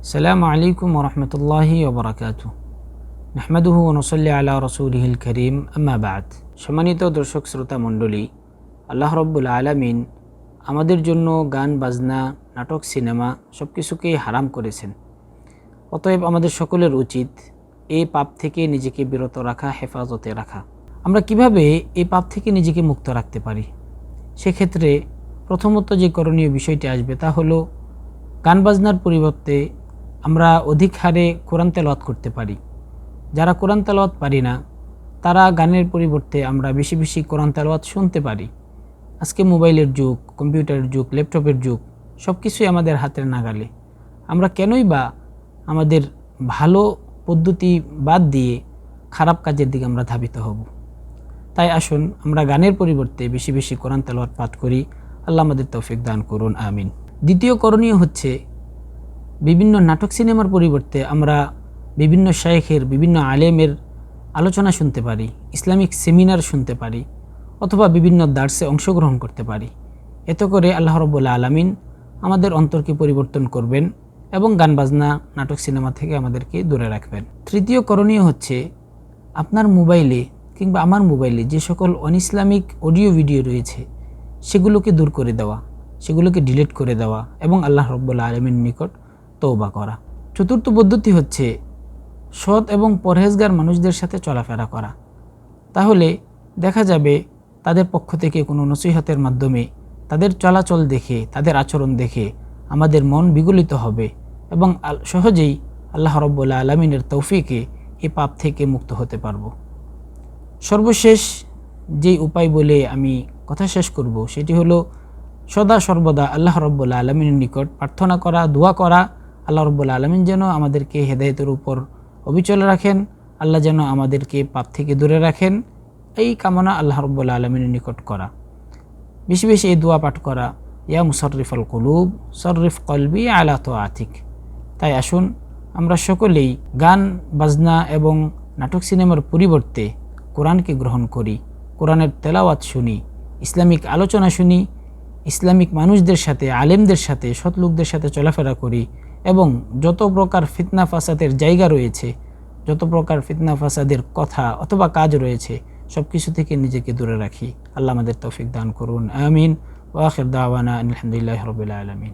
السلام عليكم ورحمة الله وبركاته نحمده ونصلي على رسوله الكريم أما بعد সম্মানিত দর্শক শ্রোতা মণ্ডলী আল্লাহ রব্বুল আলামিন আমাদের জন্য গান বাজনা নাটক সিনেমা সব কিছুকেই হারাম করেছেন অতএব আমাদের সকলের উচিত এই পাপ থেকে নিজেকে বিরত রাখা হেফাজতে রাখা আমরা কিভাবে এই পাপ থেকে নিজেকে মুক্ত রাখতে পারি সেক্ষেত্রে প্রথমত যে করণীয় বিষয়টি আসবে তা হলো গান বাজনার পরিবর্তে আমরা অধিক হারে কোরআন তেলাওয়াত করতে পারি। যারা কোরআন তেলাওয়াত পারি না, তারা গানের পরিবর্তে আমরা বেশি বেশি কোরআন তেলাওয়াত শুনতে পারি। আজকে মোবাইলের যুগ, কম্পিউটারের যুগ, ল্যাপটপের যুগ সব কিছুই আমাদের হাতের নাগালে। আমরা কেনই বা আমাদের ভালো পদ্ধতি বাদ দিয়ে খারাপ কাজের দিকে আমরা ধাবিত হব? তাই আসুন, আমরা গানের পরিবর্তে বেশি বেশি কোরআন তেলাওয়াত পাঠ করি। আল্লাহ আমাদের তৌফিক দান করুন, আমিন। দ্বিতীয় করণীয় হচ্ছে বিভিন্ন নাটক সিনেমার পরিবর্তে আমরা বিভিন্ন শায়েখের, বিভিন্ন আলেমের আলোচনা শুনতে পারি, ইসলামিক সেমিনার শুনতে পারি, অথবা বিভিন্ন দার্সে অংশগ্রহণ করতে পারি। এতে করে আল্লাহ রব্বুল্লা আলমিন আমাদের অন্তরকে পরিবর্তন করবেন এবং গান বাজনা নাটক সিনেমা থেকে আমাদেরকে দূরে রাখবেন। তৃতীয় করণীয় হচ্ছে আপনার মোবাইলে কিংবা আমার মোবাইলে যে সকল অনইসলামিক অডিও ভিডিও রয়েছে, সেগুলোকে দূর করে দেওয়া, সেগুলোকে ডিলিট করে দেওয়া এবং আল্লাহ রব্বুল্লা আলমীর নিকট তৌবা করা। চতুর্থ পদ্ধতি হচ্ছে সৎ এবং পরহেজগার মানুষদের সাথে চলাফেরা করা। তাহলে দেখা যাবে তাদের পক্ষ থেকে কোনো নসিহতের মাধ্যমে তাদের চলাচল দেখে, তাদের আচরণ দেখে আমাদের মন বিগলিত হবে এবং সহজেই আল্লাহ রব্বুল্লা আলমিনের তৌফিকে এ পাপ থেকে মুক্ত হতে পারব। সর্বশেষ যেই উপায় বলে আমি কথা শেষ করব, সেটি হলো সদা সর্বদা আল্লাহ রব্বুল্লা আলমিনের নিকট প্রার্থনা করা, দোয়া করা আল্লাহ রব্বুল্লা আলমিন যেন আমাদেরকে হেদায়তের উপর অবিচল রাখেন, আল্লাহ যেন আমাদেরকে পাপ থেকে দূরে রাখেন, এই কামনা আল্লাহ রব্বুল্লা আলমিনের নিকট করা। বেশি বেশি এই দোয়া পাঠ করা, ইয়া মুসরিফ আল কুলুব সররিফ কলবি আলা তো আতিক তাই আসুন, আমরা সকলেই গান, বাজনা এবং নাটক সিনেমার পরিবর্তে কোরআনকে গ্রহণ করি, কোরআনের তেলাওয়াত শুনি, ইসলামিক আলোচনা শুনি, ইসলামিক মানুষদের সাথে, আলেমদের সাথে, সৎ লোকদের সাথে চলাফেরা করি এবং যত প্রকার ফিতনা ফাসাদের জায়গা রয়েছে, যত প্রকার ফিতনা ফাসাদের কথা অথবা কাজ রয়েছে সব কিছু থেকে নিজেকে দূরে রাখি। আল্লাহ আমাদের তৌফিক দান করুন। আমিন। ওয়াখির দাওয়ানা আলহামদুলিল্লাহ রবিল আলমিন।